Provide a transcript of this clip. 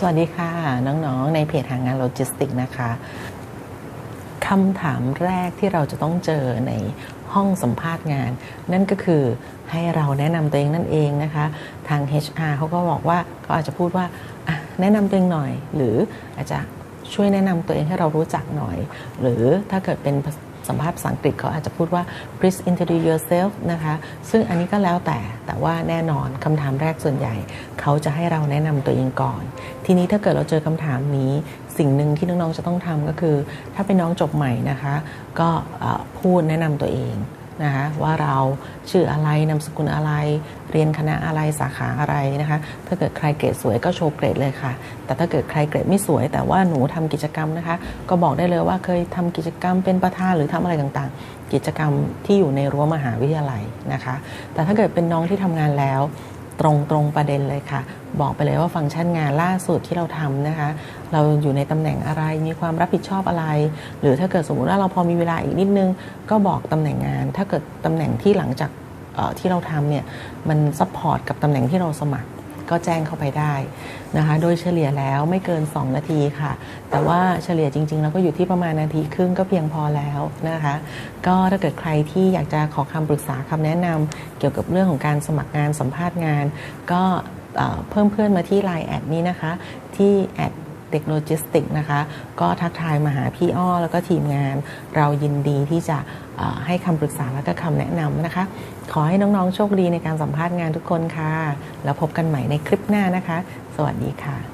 สวัสดีค่ะ น้องๆ ในเพจหางานโลจิสติกนะคะคำถามแรกที่เราจะต้องเจอในห้องสัมภาษณ์งาน นั่นก็คือให้เราแนะนำตัวเองนั่นเองนะคะ ทาง HR เขาก็บอกว่าเขาอาจจะพูดว่าแนะนำตัวเองหน่อย หรืออาจจะ ช่วยแนะนำตัวเองให้เรารู้จักหน่อย หรือถ้าเกิดเป็นสัมภาษณ์ภาษาอังกฤษเขาอาจจะพูดว่า please introduce yourself นะคะ ซึ่งอันนี้ก็แล้วแต่ แต่ว่าแน่นอนคำถามแรกส่วนใหญ่ เขาจะให้เราแนะนำตัวเองก่อน ทีนี้ถ้าเกิดเราเจอคำถามนี้ สิ่งหนึ่งที่น้อง ๆ จะต้องทำก็คือ ถ้าเป็นน้องจบใหม่นะคะ ก็พูดแนะนำตัวเอง นะคะว่าเราชื่ออะไรนามสกุลอะไร เรียนคณะอะไรสาขาอะไรนะคะถ้าเกิดใครเกรดสวยก็โชว์เกรดเลยค่ะ แต่ถ้าเกิดใครเกรดไม่สวย แต่ว่าหนูทำกิจกรรมนะคะ ก็บอกได้เลยว่าเคยทำกิจกรรมเป็นประธานหรือทำอะไรต่างๆ กิจกรรมที่อยู่ในรั้วมหาวิทยาลัยนะคะ แต่ถ้าเกิดเป็นน้องที่ทำงานแล้ว ตรงตรงประเด็นเลยค่ะ บอกไปเลยว่าฟังก์ชันงานล่าสุดที่เราทำนะคะ เราอยู่ในตำแหน่งอะไรมีความรับผิดชอบอะไร หรือถ้าเกิดสมมุติว่าเราพอมีเวลาอีกนิดนึง ก็บอกตำแหน่งงาน ถ้าเกิดตำแหน่งที่หลังจากที่เราทำเนี่ยมันซัพพอร์ตกับตำแหน่งที่เราสมัคร ก็แจ้งเข้าไปได้นะคะ โดยเฉลี่ยแล้วไม่เกิน 2 นาทีค่ะ แต่ว่าเฉลี่ยจริง ๆ แล้วก็อยู่ที่ประมาณนาทีครึ่งก็เพียงพอแล้วนะคะ ก็ถ้าเกิดใครที่อยากจะขอคำปรึกษาคำแนะนำเกี่ยวกับเรื่องของการสมัครงานสัมภาษณ์งาน ก็เพิ่มเพื่อนมาที่ Line แอดนี้นะคะ ที่แอด เทคโนโลจิสติกนะคะ ก็ทักทายมาหาพี่อ้อแล้วก็ทีมงาน เรายินดีที่จะให้คำปรึกษาและก็คำแนะนำนะคะ ขอให้น้อง ๆ โชคดีในการสัมภาษณ์งานทุกคนค่ะ แล้วพบกันใหม่ในคลิปหน้านะคะ สวัสดีค่ะ